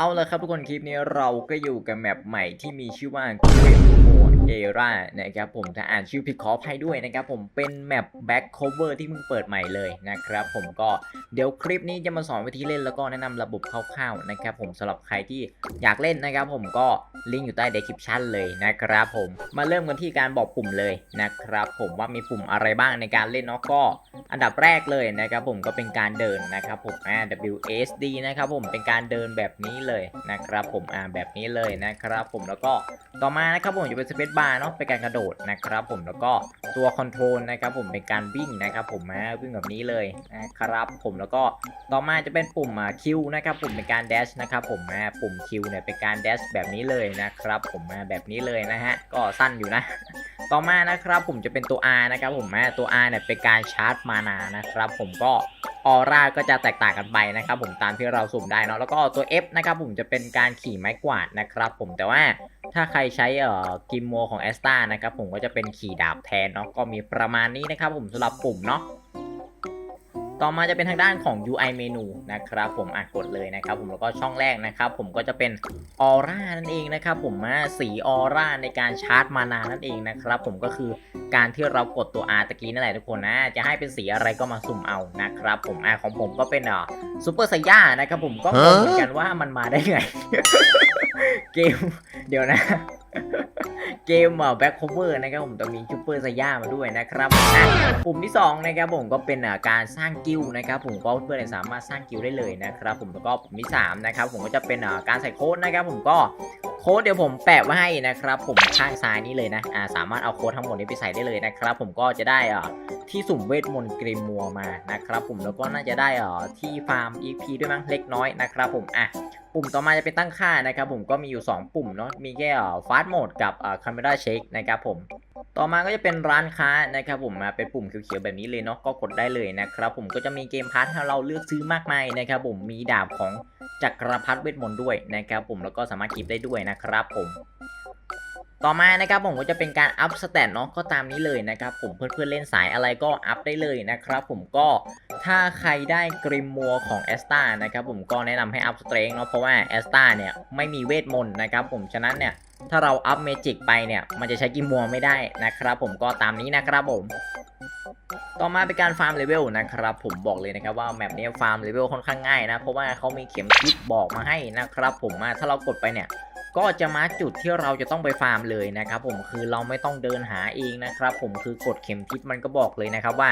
เอาละครับทุกคนคลิปนี้เราก็อยู่กับแมปใหม่ที่มีชื่อว่า Great m o d e r a นะครับผมถ้าอ่านชื่อผิดขออภัยด้วยนะครับผมเป็นแมป Back Cover ที่เพิ่งเปิดใหม่เลยนะครับผมก็เดี๋ยวคลิปนี้จะมาสอนวิธีเล่นแล้วก็แนะนำระบบคร่าวๆนะครับผมสำหรับใครที่อยากเล่นนะครับผมก็ ลิงก์อยู่ใต้ description เลยนะครับผมมาเริ่มกันที่การบอกปุ่มเลยนะครับผมว่ามีปุ่มอะไรบ้างในการเล่นเนาะก็อันดับแรกเลยนะครับผมก็เป็นการเดินนะครับผมอ่า WSD นะครับผมเป็นการเดินแบบนี้เลยนะครับผมอ่าแบบนี้เลยนะครับผมแล้วก็ต่อมานะครับผมจะเป็นสเปซบาร์เนาะเป็นการกระโดดนะครับผมแล้วก็ตัวคอนโทรลนะครับผมเป็นการวิ่งนะครับผมอ่าวิ่งแบบนี้เลยนะครับผมแล้วก็ต่อมาจะเป็นปุ่มอ่าคิวนะครับผมเป็นการแดชนะครับผมอ่าปุ่มคิวเนี่ยเป็นการแดชแบบนี้เลยนะครับ ผมอ่าแบบนี้เลยนะฮะ ก็สั้นอยู่นะ ต่อมานะครับผมจะเป็นตัว R นะครับผมอ่าตัว R เนี่ยเป็นการชาร์จมานานะครับ ผมก็ออร่าก็จะแตกต่างกันไปนะครับ ผมตามที่เราสุ่มได้เนาะแล้วก็ตัว F นะครับผมจะเป็นการขี่ไม้กวาดนะครับผมแต่ว่าถ้าใครใช้เอ่อกิมโมของแอสตานะครับผมก็จะเป็นขี่ดาบแทนเนาะก็มีประมาณนี้นะครับผมสำหรับปุ่มเนาะ ต่อมาจะเป็นทางด้านของ UI เมนูนะครับผมอะกดเลยนะครับผมแล้วก็ช่องแรกนะครับ ผมก็จะเป็นออร่านั่นเองนะครับผมอะสีออร่าในการชาร์จมานานั่นเองนะครับผมก็คือการที่เรากดตัว R ตะกี้นั่นแหละทุกคนนะจะให้เป็นสีอะไรก็มาสุ่มเอานะครับผมอะของผมก็เป็นอะซูเปอร์ไซย่านะครับผมก็งงเหมือนกันว่ามันมาได้ไง เกมเดี๋ยวนะ เกมแบ็คโคเวอร์นะครับผมต้องมีชูเปอร์ซาย่ามาด้วยนะครับอะปุ่มที่สองนะครับผมก็เป็นการสร้างกิลนะครับผมก็เพื่อนๆสามารถสร้างกิลได้เลยนะครับผมแล้วก็ปุ่มที่สามนะครับผมก็จะเป็นการใส่โค้ดนะครับผมก็ โค้ดเดี๋ยวผมแปะไว้ให้นะครับ ผมข้างซ้ายนี้เลยนะอ่าสามารถเอาโค้ดทั้งหมดนี้ไปใส่ได้เลยนะครับ ผมก็จะได้อ่าที่สุ่มเวทมนต์กริมมัวมานะครับผมแล้วก็น่าจะได้อ่าที่ฟาร์ม EP ด้วยมั้งเล็กน้อยนะครับ ผมอะปุ่มต่อมาจะเป็นตั้งค่านะครับ ผมก็มีอยู่ 2 ปุ่มเนาะมีแค่ฟาสต์โหมดกับอ่าคาเมราเช็คนะครับผม ต่อมาก็จะเป็นร้านค้านะครับผมมาเป็นปุ่มเขียวๆแบบนี้เลยเนาะก็กดได้เลยนะครับผมก็จะมีเกมพาร์ทให้เราเลือกซื้อมากมายนะครับผมมีดาบของจักรพรรดิเวทมนต์ด้วยนะครับผมแล้วก็สามารถคลิบได้ด้วยนะครับผม ต่อมานะครับผมก็จะเป็นการอัพสเตตเนาะก็ตามนี้เลยนะครับผมเพื่อนๆเล่นสายอะไรก็อัพได้เลยนะครับผมก็ถ้าใครได้กริมมัวของแอสตานะครับผมก็แนะนำให้อัพสเตรงเนาะเพราะว่าแอสตาเนี่ยไม่มีเวทมนต์นะครับผมฉะนั้นเนี่ยถ้าเราอัพเมจิกไปเนี่ยมันจะใช้กิมมัวไม่ได้นะครับผมก็ตามนี้นะครับผมต่อมาเป็นการฟาร์มเลเวลนะครับผมบอกเลยนะครับว่าแมปนี้ฟาร์มเลเวลค่อนข้างง่ายนะเพราะว่าเขามีเข็มทิศบอกมาให้นะครับผมอะถ้าเรากดไปเนี่ย ก็จะมาจุดที่เราจะต้องไปฟาร์มเลยนะครับผมคือเราไม่ต้องเดินหาเองนะครับผมคือกดเข็มทิศมันก็บอกเลยนะครับว่า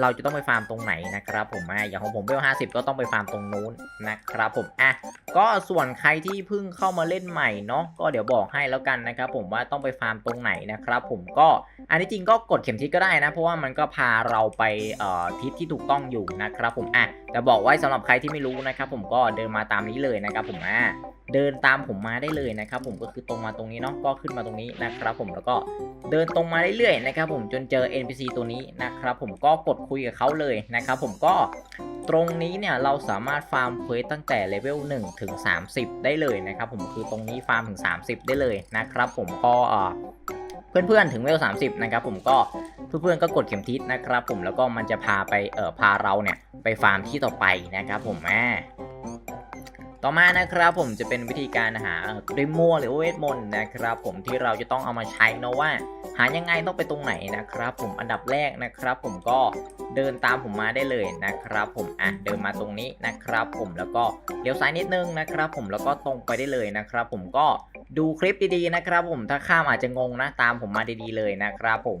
เราจะต้องไปฟาร์มตรงไหนนะครับผมอะอย่างของผมเวล50ก็ต้องไปฟาร์มตรงนู้นนะครับผมอะก็ส่วนใครที่เพิ่งเข้ามาเล่นใหม่เนาะก็เดี๋ยวบอกให้แล้วกันนะครับผมว่าต้องไปฟาร์มตรงไหนนะครับผมก็อันนี้จริงก็กดเข็มทิศก็ได้นะ เพราะว่ามันก็พาเราไปเอ่อทิศที่ถูกต้องอยู่นะครับผมอะแต่บอกไว้สำหรับใครที่ไม่รู้นะครับผมก็เดินมาตามนี้เลยนะครับผมอะ เดินตามผมมาได้เลยนะครับผมก็คือตรงมาตรงนี้เนาะก็ขึ้นมาตรงนี้นะครับผมแล้วก็เดินตรงมาเรื่อยๆนะครับผมจนเจอ NPC ตัวนี้นะครับผมก็กดคุยกับเขาเลยนะครับผมก็ตรงนี้เนี่ยเราสามารถฟาร์มเควสตั้งแต่เลเวล1ถึง30 ได้เลยนะครับผมคือตรงนี้ฟาร์มถึง 30 ได้เลยนะครับผมก็เพื่อนๆถึงเลเวล30 นะครับผมก็เพื่อนๆก็กดเข็มทิศนะครับผมแล้วก็มันจะพาไปเอ่อพาเราเนี่ยไปฟาร์มที่ต่อไปนะครับผมอ่ ต่อมานะครับผมจะเป็นวิธีการหาเรมัวหรือเวทมนต์นะครับ ผมที่เราจะต้องเอามาใช้เนาะว่า หายังไงต้องไปตรงไหนนะครับ ผมอันดับแรกนะครับ ผมก็เดินตามผมมาได้เลยนะครับ ผมอะเดินมาตรงนี้นะครับ ผมแล้วก็เลี้ยวซ้ายนิดนึงนะครับ ผมแล้วก็ตรงไปได้เลยนะครับ ผมก็ดูคลิปดีๆนะครับ ผมถ้าข้ามอาจจะงงนะตามผมมาดีๆเลยนะครับ ผม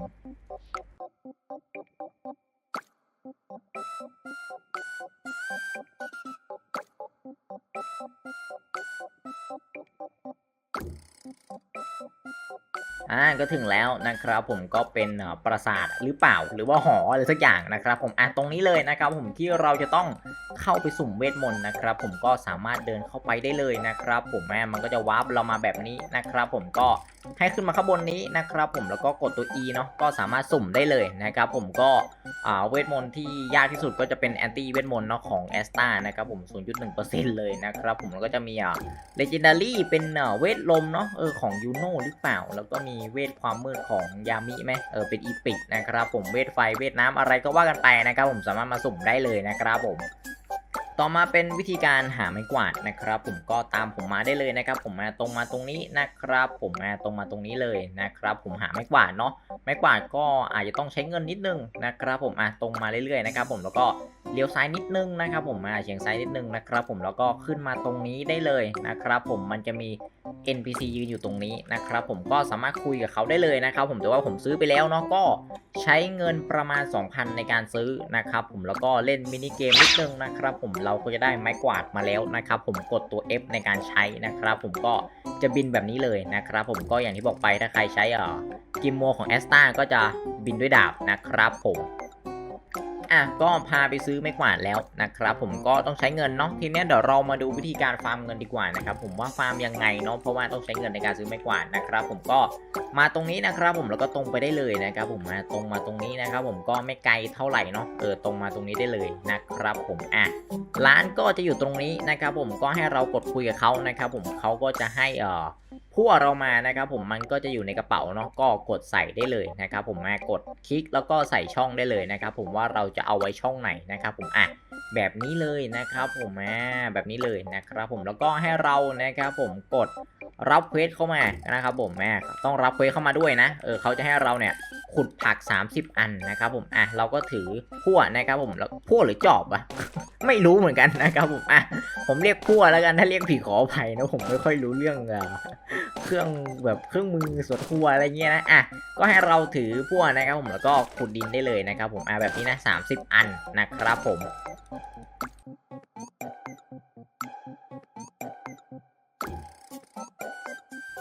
อ่าก็ถึงแล้วนะครับผมก็เป็นปราสาทหรือเปล่าหรือว่าหออะไรสักอย่างนะครับ ผมอะตรงนี้เลยนะครับ ผมที่เราจะต้องเข้าไปสุ่มเวทมนต์นะครับ ผมก็สามารถเดินเข้าไปได้เลยนะครับ ผมแม่มันก็จะวาร์ปเรามาแบบนี้นะครับ ผมก็ให้ขึ้นมาข้างบนนี้นะครับผมแล้วก็กดตัว E เนาะก็สามารถสุ่มได้เลยนะครับผมก็เวทมนต์ที่ยากที่สุดก็จะเป็นแอนตี้เวทมนต์เนาะของแอสตานะครับผม 0.1%เลยนะครับผมแล้วก็จะมีอ่า legendary เป็นเอ่อเวทลมเนาะเออของยูโน่หรือเปล่า แล้วก็มีเวทความมืดของยามิไหมเออเป็นอีพิกนะครับผมเวทไฟเวทน้ำอะไรก็ว่ากันไปนะครับผมสามารถมาสุ่มได้เลยนะครับผม ต่อมาเป็นวิธีการหาไม้กวาดนะครับ ผมก็ตามผมมาได้เลยนะครับ ผมมาตรงมาตรงนี้นะครับ ผมมาตรงมาตรงนี้เลยนะครับ ผมหาไม้กวาดเนาะไม้กวาดก็อาจจะต้องใช้เงินนิดนึงนะครับ ผมอะตรงมาเรื่อยๆนะครับ ผมแล้วก็เลี้ยวซ้ายนิดนึงนะครับ ผมมาเฉียงซ้ายนิดนึงนะครับ ผมแล้วก็ขึ้นมาตรงนี้ได้เลยนะครับ ผมมันจะมี NPC ยืนอยู่ตรงนี้นะครับผมก็สามารถคุยกับเขาได้เลยนะครับ ผมแต่ว่าผมซื้อไปแล้วเนาะก็ใช้เงินประมาณ 2,000 ในการซื้อนะครับผมแล้วก็เล่นมินิเกมนิดนึงนะครับผมเราก็จะได้ไม้กวาดมาแล้วนะครับผมกดตัว F ในการใช้นะครับผมก็จะบินแบบนี้เลยนะครับผมก็อย่างที่บอกไปถ้าใครใช้อ่อกิมโมของแอสตาก็จะบินด้วยดาบนะครับผม อะก็พาไปซื้อไม้กวาดแล้วนะครับผมก็ต้องใช้เงินเนาะทีนี้เดี๋ยวเรามาดูวิธีการฟาร์มเงินดีกว่านะครับผมว่าฟาร์มยังไงเนาะเพราะว่าต้องใช้เงินในการซื้อไม้กวาดนะครับผมก็มาตรงนี้นะครับผมแล้วก็ตรงไปได้เลยนะครับผมมาตรงมาตรงนี้นะครับผมก็ไม่ไกลเท่าไหร่เนาะเออตรงมาตรงนี้ได้เลยนะครับผมอะร้านก็จะอยู่ตรงนี้นะครับผมก็ให้เรากดคุยกับเขานะครับผมเขาก็จะให้เอ่อ พั่วเรามานะครับผมมันก็จะอยู่ในกระเป๋าเนาะก็กดใส่ได้เลยนะครับผมมากดคลิกแล้วก็ใส่ช่องได้เลยนะครับผมว่าเราจะเอาไว้ช่องไหนนะครับผมอะแบบนี้เลยนะครับผมอ่าแบบนี้เลยนะครับผมแล้วก็ให้เรานะครับผมกดรับเควสเข้ามานะครับผมแม่ต้องรับเควสเข้ามาด้วยนะเออเขาจะให้เราเนี่ยขุดผัก 30 อันนะครับผมอะเราก็ถือพั่วนะครับผมแล้วพั่วหรือจอบอะไม่รู้เหมือนกันนะครับผมอะ ผมเรียกพั่วแล้วกันถ้าเรียกผีขออภัยนะผมไม่ค่อยรู้เรื่องเครื่องแบบเครื่องมือสวนครัวอะไรเงี้ยนะอะก็ให้เราถือพวนะครับผมแล้วก็ขุดดินได้เลยนะครับผมอะแบบนี้นะ30อันนะครับผม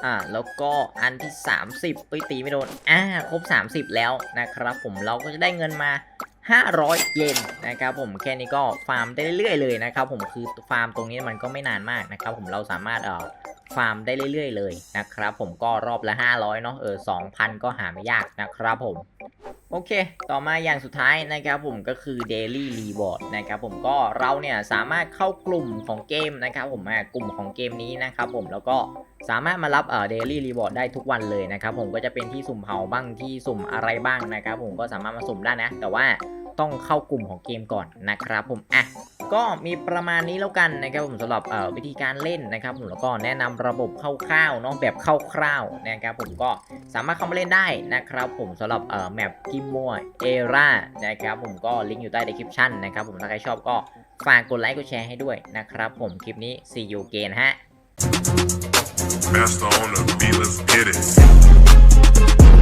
อ่าแล้วก็อันที่ 30ตุ้ยตีไม่โดนอ่าครบ 30 แล้วนะครับผมเราก็จะได้เงินมา 500 เยนนะครับผมแค่นี้ก็ฟาร์มได้เรื่อยๆเลยนะครับผมคือฟาร์มตรงนี้มันก็ไม่นานมากนะครับผมเราสามารถเอ่อฟาร์มได้เรื่อยๆเลยนะครับผมก็รอบละ 500เนาะเออ2,000 ก็หาไม่ยากนะครับผม โอเค ต่อมาอย่างสุดท้ายนะครับผมก็คือ Daily Reward นะครับผมก็เราเนี่ยสามารถเข้ากลุ่มของเกมนะครับผมอ่ากลุ่มของเกมนี้นะครับผมแล้วก็สามารถมารับเอ่อ Daily Reward ได้ทุกวันเลยนะครับผมก็จะเป็นที่สุ่มเผาบ้างที่สุ่มอะไรบ้างนะครับผมก็สามารถมาสุ่มได้นะ แต่ว่าต้องเข้ากลุ่มของเกมก่อนนะครับผมอะ ก็มีประมาณนี้แล้วกันนะครับผมสำหรับวิธีการเล่นนะครับผมแล้วก็แนะนำระบบคร่าวๆเนาะแบบคร่าวๆนะครับผมก็สามารถเข้ามาเล่นได้นะครับผมสำหรับเอ่อแมปกิมมัวเอรานะครับผมก็ลิงก์อยู่ใต้ description นะครับผมถ้าใครชอบก็ฝากกดไลค์กดแชร์ให้ด้วยนะครับผมคลิปนี้ see you again ฮะ Master on the beat, let's get it.